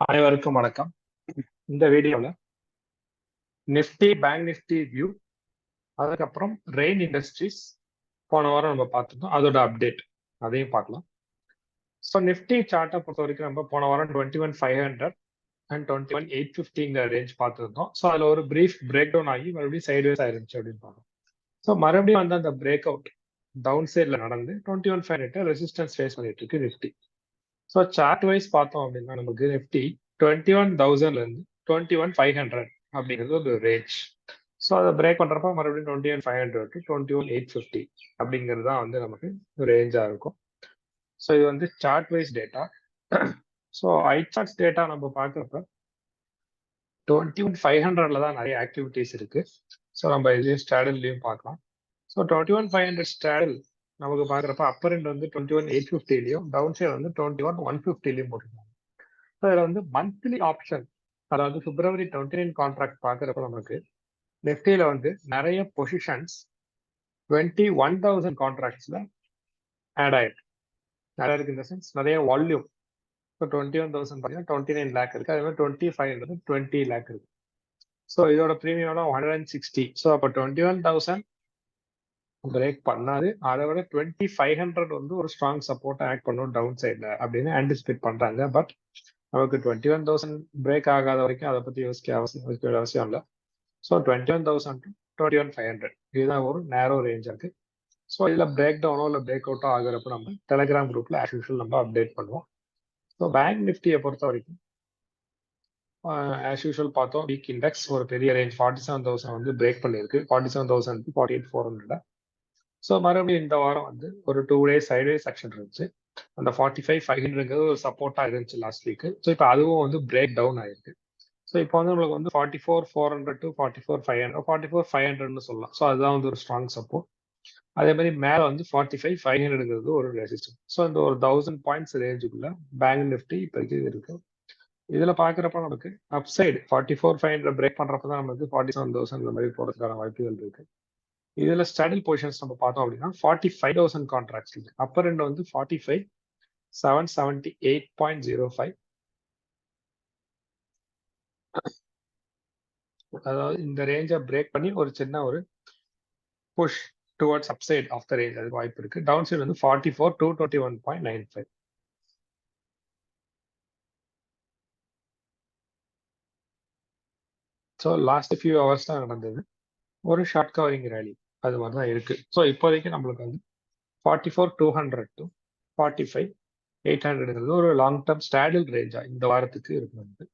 அனைவருக்கும் வணக்கம். இந்த வீடியோவில் நிஃப்டி பேங்க் நிஃப்டி வியூ அதுக்கப்புறம் ரெயின் இண்டஸ்ட்ரீஸ் போன வாரம் நம்ம பார்த்துருந்தோம். அதோட அப்டேட் அதையும் பார்க்கலாம். ஸோ நிஃப்டி சார்ட்டை பொறுத்த வரைக்கும் நம்ம போன வாரம் twenty one five hundred and twenty one eight ஃபிஃப்டிங்கிற range பார்த்துருந்தோம். ஸோ அதில் ஒரு பிரீஃப் பிரேக் டவுன் ஆகி மறுபடியும் சைட்வேஸ் ஆயிருந்துச்சு அப்படின்னு பார்த்தோம் ஸோ மறுபடியும் வந்து அந்த பிரேக் அவுட் டவுன் சைடில் நடந்து twenty one five hundred resistance face பண்ணிட்டு இருக்கு நிஃப்டி. ஸோ சார்ட் வைஸ் பார்த்தோம் அப்படின்னா நமக்கு நிஃப்டி டுவெண்ட்டி ஒன் தௌசண்ட்ல இருந்து டுவெண்ட்டி ஒன் ஃபைவ் ஹண்ட்ரட் அப்படிங்கிறது ஒரு ரேஞ்ச் ஸோ அதை பிரேக் பண்ணுறப்ப மறுபடியும் twenty one five hundred to twenty one eight fifty அப்படிங்கிறது தான் வந்து நமக்கு ரேஞ்சா இருக்கும். ஸோ இது வந்து chart wise data so I charts data நம்ம பார்க்குறப்ப டுவெண்ட்டி ஒன் ஃபைவ் ஹண்ட்ரட்ல தான் நிறைய ஆக்டிவிட்டிஸ் இருக்கு. ஸோ நம்ம இதுலேயும் ஸ்டாடல்லையும் பார்க்கலாம். So twenty one five hundred straddle நமக்கு பாக்குறப்ப அப்பர் எண்ட் வந்து டுவெண்ட்டி ஒன் எயிட் ஃபிஃப்டிலையும் டவுன் சைட் வந்து டுவெண்ட்டி ஒன் ஒன் ஃபிஃப்டிலையும் போட்டிருக்காங்க. ஸோ இதில் வந்து மந்த்லி ஆப்ஷன் அதாவது பிப்ரவரி டுவெண்ட்டி நைன் கான்ட்ராக்ட் பார்க்குறப்ப நமக்கு நெஃப்டியில் வந்து நிறைய பொசிஷன்ஸ் டுவெண்ட்டி ஒன் தௌசண்ட் கான்ட்ராக்ட்ஸில் ஆட் ஆயிருக்கு. நிறைய இருக்கு இந்த சென்ஸ் நிறைய வால்யூம் இப்போ டுவெண்ட்டி ஒன் தௌசண்ட் பார்த்தீங்கன்னா டுவெண்ட்டி நைன் லேக் இருக்கு. அதே மாதிரி டுவெண்ட்டி ஃபைவ் வந்து டுவெண்ட்டி லேக் இருக்கு. ஸோ இதோட premium hundred and sixty so அப்போ டுவெண்ட்டி ஒன் தௌசண்ட் பிரேக் பண்ணாது. அதை விட டுவெண்ட்டி ஃபைவ் ஹண்ட்ரட் வந்து ஒரு ஸ்ட்ராங் சப்போர்ட் ஆக்ட் பண்ணும் டவுன் சைடில் அப்படின்னு ஆன்டிசிபேட் பண்ணுறாங்க பட் நமக்கு டுவெண்ட்டி ஒன் தௌசண்ட் பிரேக் ஆகாத வரைக்கும் அதை பற்றி யோசிக்க அவசியம் யோசிக்க அவசியம் இல்லை. So twenty one thousand to twenty one five hundred இதுதான் ஒரு நேரோ ரேஞ்ச் இருக்குது ஸோ இதில் பிரேக் டவுனோ இல்லை பிரேக் அவுட்டோ ஆகுறப்ப நம்ம டெலிகிராம் குரூப்பில் ஆஸ் யூஷுவல் நம்ம அப்டேட் பண்ணுவோம். ஸோ பேங்க் நிஃப்டியை பொறுத்த வரைக்கும் ஆஸ் யூஷுவல் பார்த்தோம் வீக் இண்டெக்ஸ் ஒரு பெரிய ரேஞ்ச் ஃபார்ட்டி செவன் தௌசண்ட் வந்து பிரேக் பண்ணியிருக்கு. Forty seven thousand forty eight four hundred so மறுபடியும் இந்த வாரம் வந்து ஒரு டூ டேஸ் சைட்வேஸ் செக்ஷன் இருந்துச்சு. அந்த ஃபார்ட்டி ஃபைவ் ஃபைவ் ஹண்ட்ரட்ங்கிறது ஒரு சப்போர்ட்டாக இருந்துச்சு லாஸ்ட் வீக் ஸோ இப்போ அதுவும் வந்து பிரேக் டவுன் ஆயிருக்கு. ஸோ இப்போ வந்து நம்மளுக்கு வந்து forty four four hundred to forty four five hundred forty four five ஹண்ட்ரட்னு சொல்லலாம். ஸோ அதுதான் வந்து ஒரு ஸ்ட்ராங் சப்போர்ட் அதே மாதிரி மேலே வந்து ஃபார்ட்டி ஃபைவ் ஃபைவ் ஹண்ட்ரட்ங்கிறது ஒரு ரெசிஸ்டன்ஸ் ஸோ இந்த ஒரு தௌசண்ட் பாயிண்ட்ஸ் ரேஞ்சுக்குள்ள பேங்க் நிஃப்டி இப்போதைக்கு இருக்கு. இதில் பார்க்குறப்ப நமக்கு upside forty four five hundred break பண்ணுறப்ப தான் நமக்கு ஃபார்ட்டி செவன் தௌசண்ட் இந்த மாதிரி போகிறதுக்கான வாய்ப்புகள் இருக்கு. இதுல ஸ்டாடில் பொசிஷன்ஸ் நம்ம பார்த்தோம் அப்படின்னா ஃபார்ட்டி ஃபைவ் தௌசண்ட் கான்ட்ராக்ட்ஸ் இருக்கு. அப்பர் ரெண்டு வந்து forty five seven seventy eight point zero five அதாவது இந்த ரேஞ்சை பிரேக் பண்ணி ஒரு சின்ன ஒரு push towards upside of the range அதுக்கு வாய்ப்பு இருக்கு. டவுன் சைடு வந்து forty four two twenty one point nine five so last few hours தான் நடந்தது. ஒரு ஷார்ட் கவரிங் ரேலி அது மாதிரி தான் இருக்கு. ஸோ இப்போதைக்கு நம்மளுக்கு வந்து forty four two hundred to forty five eight ஹண்ட்ரட்ங்கிறது ஒரு லாங் டேர்ம் ஸ்டாடில் ரேஞ்சா இந்த வாரத்துக்கு இருக்கிறது.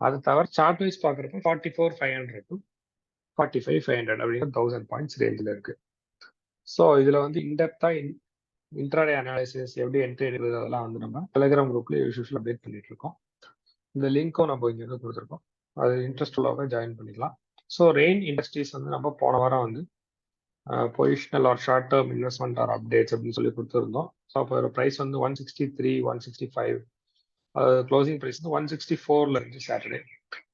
அது தவிர சார்ட் வைஸ் பார்க்குறப்ப forty four five hundred to forty five five hundred அப்படிங்கிற தௌசண்ட் பாயிண்ட்ஸ் ரேஞ்சில் இருக்கு. ஸோ இதில் வந்து இன்டெப்தா இன்ட்ராடே அனாலிசிஸ் எப்படி என்ட்ரி எடுக்கிறது அதெல்லாம் வந்து நம்ம டெலிகிராம் குரூப்ல யூஸ்வல் அப்டேட் பண்ணிட்டு இருக்கோம். இந்த லிங்க்கும் நம்ம இங்கே வந்து கொடுத்துருக்கோம். அது இன்ட்ரெஸ்ட் உள்ளவங்க ஜாயின் பண்ணிக்கலாம். ஸோ ரெயின் இண்டஸ்ட்ரீஸ் வந்து நம்ம போன வாரம் வந்து positional or short term investment or updates அப்படின்னு சொல்லி கொடுத்துருந்தோம். ஸோ அப்போ ஒரு ப்ரைஸ் வந்து one sixty three one sixty five closing price வந்து ஒன் சிக்ஸ்டி ஃபோர்ல இருந்துச்சு சாட்டர்டே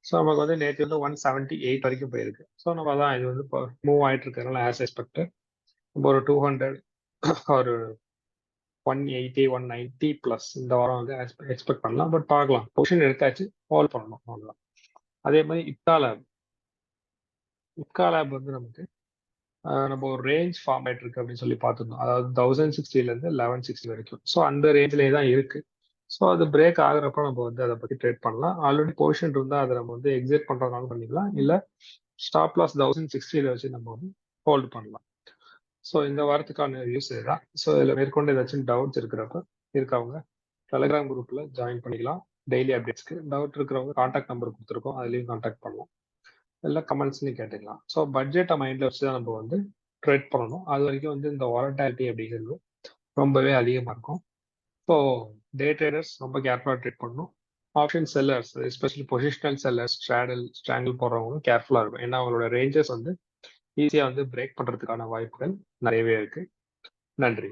ஸோ நமக்கு வந்து நேற்று வந்து ஒன் செவன்ட்டி எயிட் வரைக்கும் போயிருக்கு. ஸோ நம்ம தான் இது வந்து இப்போ மூவ் ஆகிட்டு இருக்கிறதுனால ஆஸ் எக்ஸ்பெக்ட் நம்ம ஒரு டூ ஹண்ட்ரட் ஒரு one eighty one ninety plus இந்த வாரம் வந்து எக்ஸ்பெக்ட் பண்ணலாம். பட் பார்க்கலாம். பொசிஷன் எடுத்தாச்சு. ஹோல் பண்ணணும். அவ்வளோதான் அதே மாதிரி இப்டா லேப் இப்கா லேப் வந்து நமக்கு நம்ம ஒரு ரேஞ்ச் ஃபார்ம் இருக்கு அப்படின்னு சொல்லி பார்த்துருந்தோம். அதாவது தௌசண்ட் சிக்ஸ்டிலேருந்து லெவன் சிக்ஸ்டி வரைக்கும். ஸோ அந்த ரேஞ்சிலே தான் இருக்கு. ஸோ அது பிரேக் ஆகுறப்ப நம்ம வந்து அதை பற்றி ட்ரேட் பண்ணலாம். ஆல்ரெடி பொசிஷன் இருந்தால் அதை நம்ம வந்து எக்ஸிட் பண்ணுறதுனால பண்ணிக்கலாம். இல்லை ஸ்டாப் லாஸ் தௌசண்ட் சிக்ஸ்டியில் வச்சு நம்ம வந்து ஹோல்டு பண்ணலாம். ஸோ இந்த வாரத்துக்கான யூஸ் இதுதான். ஸோ இதில் மேற்கொண்டு ஏதாச்சும் டவுட்ஸ் இருக்கிறப்ப இருக்கவங்க டெலகிராம் குரூப்பில் ஜாயின் பண்ணிக்கலாம். டெய்லி அப்டேட்ஸ்க்கு டவுட் இருக்கிறவங்க கான்டாக்ட் நம்பர் கொடுத்துருக்கோம். அதுலேயும் கான்டாக்ட் பண்ணலாம். இல்லை கமெண்ட்ஸ்லையும் கேட்டுக்கலாம். ஸோ பட்ஜெட்டை மைண்டில் வச்சு தான் நம்ம வந்து ட்ரேட் பண்ணணும். அது வரைக்கும் வந்து இந்த வாலட்டாலிட்டி அப்படிங்கிறது ரொம்பவே அதிகமாக இருக்கும். ஸோ டே ட்ரேடர்ஸ் ரொம்ப கேர்ஃபுல்லாக ட்ரேட் பண்ணணும். Option sellers especially positional sellers straddle strangle போடுறவங்களும் கேர்ஃபுல்லாக இருக்கும் ஏன்னா அவங்களோட ரேஞ்சஸ் வந்து ஈஸியாக வந்து பிரேக் பண்ணுறதுக்கான வாய்ப்புகள் நிறையவே இருக்குது நன்றி.